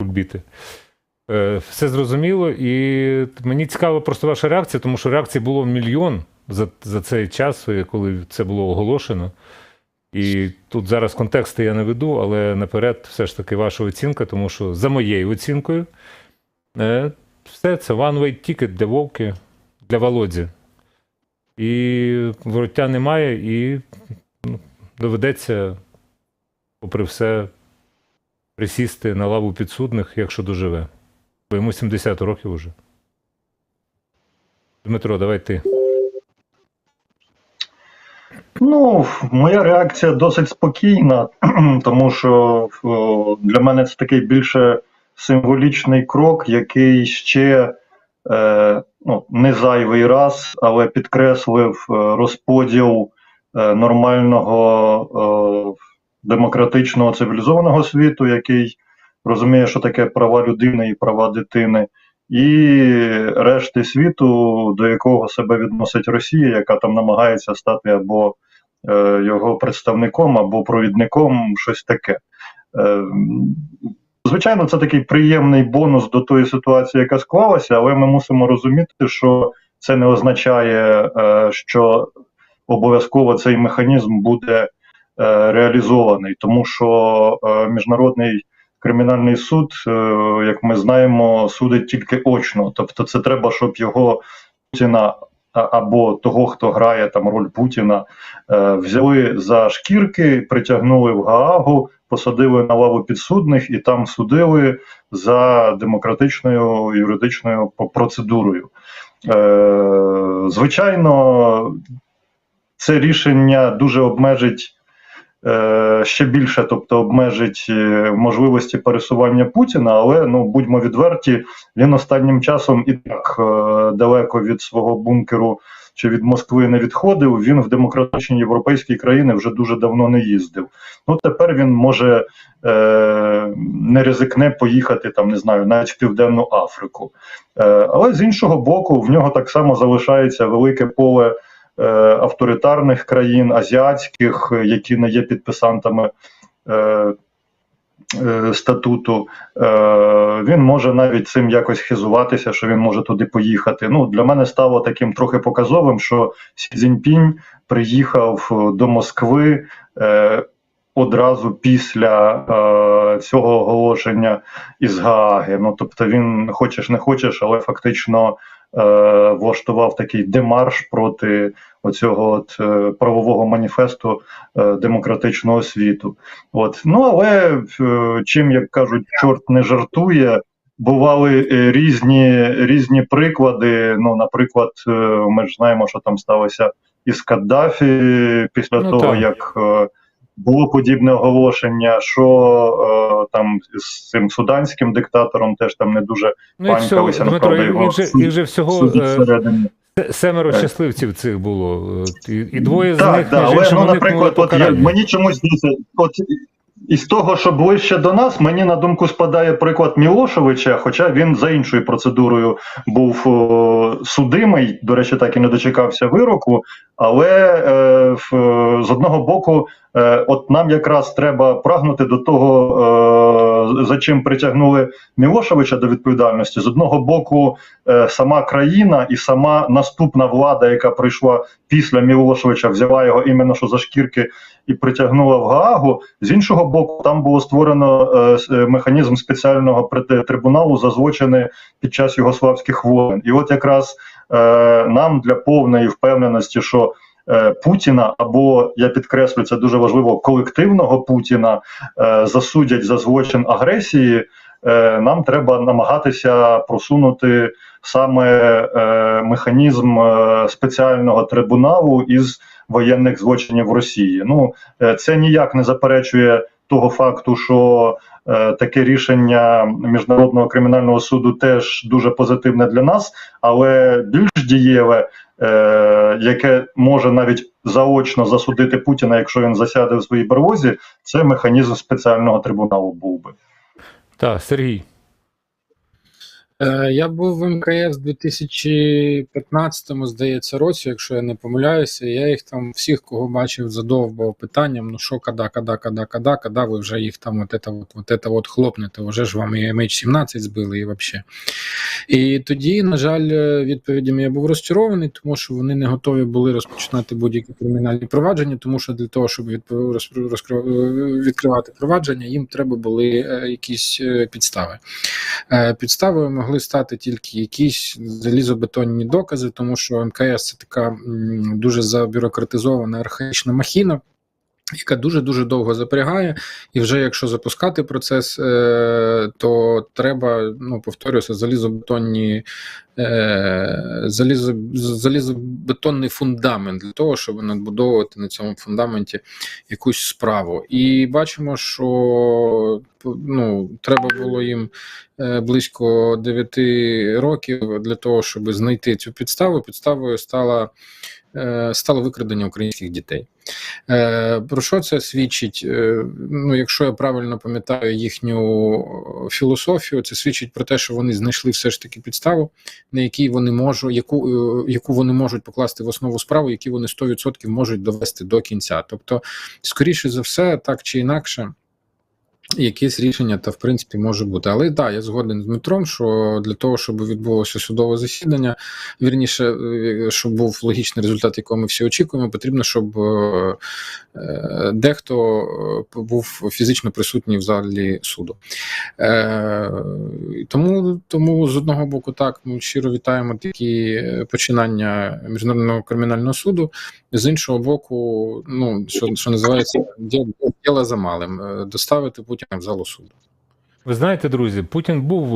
кульбіти. Е, Все зрозуміло, і мені цікава просто ваша реакція, тому що реакцій було мільйон за, за цей час, е, коли це було оголошено. І тут зараз контексти я не веду, але наперед все ж таки ваша оцінка, тому що за моєю оцінкою, е, все це one-way ticket для Вовки, для Володі. І вороття немає, і ну, доведеться, попри все, присісти на лаву підсудних, якщо доживе. Бо йому 70 років уже. Дмитро, давай ти. Ну, моя реакція досить спокійна, тому що о, для мене це такий більше символічний крок, який ще е, ну, не зайвий раз, але підкреслив е, розподіл е, нормального е, демократичного цивілізованого світу, який розуміє, що таке права людини і права дитини. І решти світу, до якого себе відносить Росія, яка там намагається стати або е, його представником, або провідником, щось таке. Е, звичайно, це такий приємний бонус до тої ситуації, яка склалася, але ми мусимо розуміти, що це не означає, е, що обов'язково цей механізм буде реалізований, тому що е, міжнародний кримінальний суд, е, як ми знаємо, судить тільки очно. Тобто, це треба, щоб його Путіна або того, хто грає там роль Путіна, е, взяли за шкірки, притягнули в Гаагу, посадили на лаву підсудних і там судили за демократичною юридичною процедурою. Е, Звичайно, це рішення дуже обмежить е, ще більше, тобто обмежить е, можливості пересування Путіна, але ну будьмо відверті, він останнім часом і так е, далеко від свого бункеру чи від Москви не відходив. Він в демократичні європейські країни вже дуже давно не їздив. Ну тепер він може е, не ризикне поїхати там, не знаю, навіть в Південну Африку. Е, але з іншого боку, в нього так само залишається велике поле е, авторитарних країн, азіатських, е, які не є підписантами е, е, статуту. Е, він може навіть цим якось хизуватися, що він може туди поїхати. Ну, для мене стало таким трохи показовим, що Сі Цзіньпінь приїхав е, до Москви. Е, Одразу після е, цього оголошення із Гааги. Ну тобто він хочеш не хочеш, але фактично е, влаштував такий демарш проти оцього от, е, правового маніфесту е, демократичного світу. От. Ну але е, чим, як кажуть, чорт не жартує. Бували е, різні різні приклади. Ну, наприклад, е, ми ж знаємо, що там сталося із Каддафі після Ну, того, так. як е, було подібне оголошення, що е, там з цим суданським диктатором теж там не дуже Ну панькалися, Дмитро, його їх, же, їх же всього е, семеро Так. щасливців цих було. Е, І, і двоє з них, так, але ну, наприклад, от я, мені чомусь здається, от із того, що ближче до нас, мені на думку спадає приклад Мілошевича, хоча він за іншою процедурою був о, судимий, до речі, так і не дочекався вироку. Але е, в, з одного боку, е, от нам якраз треба прагнути до того, е, за чим притягнули Мілошевича до відповідальності. З одного боку, е, сама країна і сама наступна влада, яка прийшла після Мілошевича, взяла його іменно що за шкірки і притягнула в Гаагу. З іншого боку, там було створено е, е, механізм спеціального трибуналу за злочини під час югославських воєн. І от якраз е, нам для повної впевненості, що Путіна або я підкреслю це дуже важливо колективного Путіна засудять за злочин агресії. Нам треба намагатися просунути саме механізм спеціального трибуналу із воєнних злочинів в Росії. Ну е, це ніяк не заперечує того факту, що е, таке рішення міжнародного кримінального суду теж дуже позитивне для нас, але більш дієве, е, яке може навіть заочно засудити Путіна, якщо він засяде в своїй берлозі, це механізм спеціального трибуналу був би. Так, Сергій. Е, Я був в МКС в 2015, здається, році, якщо я не помиляюся. Я їх там всіх, кого бачив, задовбав питанням: ну що, када, када, када, када, када, ви вже їх там от это, от, от, это от хлопнете, вже ж вам і MH17 збили, і взагалі. І тоді, на жаль, е, відповідями я був розчарований, тому що вони не готові були розпочинати будь-які кримінальні провадження, тому що для того, щоб розкр- відкривати провадження, їм треба були е, якісь е, підстави. Е, Підставою могли стати тільки якісь залізобетонні докази, тому що МКС це така дуже забюрократизована архаїчна махіна. Яка дуже дуже довго запрягає, і вже якщо запускати процес, е, то треба, ну повторюся, залізобетонні е, залізо, залізобетонний фундамент для того, щоб надбудовувати на цьому фундаменті якусь справу. І бачимо, що ну, треба було їм е, близько 9 років для того, щоб знайти цю підставу. Підставою стала, е, стало викрадення українських дітей. Е, Про що це свідчить? Ну, якщо я правильно пам'ятаю їхню філософію, це свідчить про те, що вони знайшли все ж таки підставу, на якій вони можуть, яку, яку вони можуть покласти в основу справи, які вони 100% можуть довести до кінця. Тобто, скоріше за все, так чи інакше. Якесь рішення, та в принципі може бути. Але так, я згоден з Дмитром, що для того, щоб відбулося судове засідання, вірніше, е, щоб був логічний результат, якого ми всі очікуємо, потрібно, щоб е, е, дехто був фізично присутній в залі суду. Тому, тому з одного боку, так, ми щиро вітаємо такі починання міжнародного кримінального суду. З іншого боку, ну що, що називається, діло за малим е, доставити Путіна в залу суду. Ви знаєте, друзі, Путін був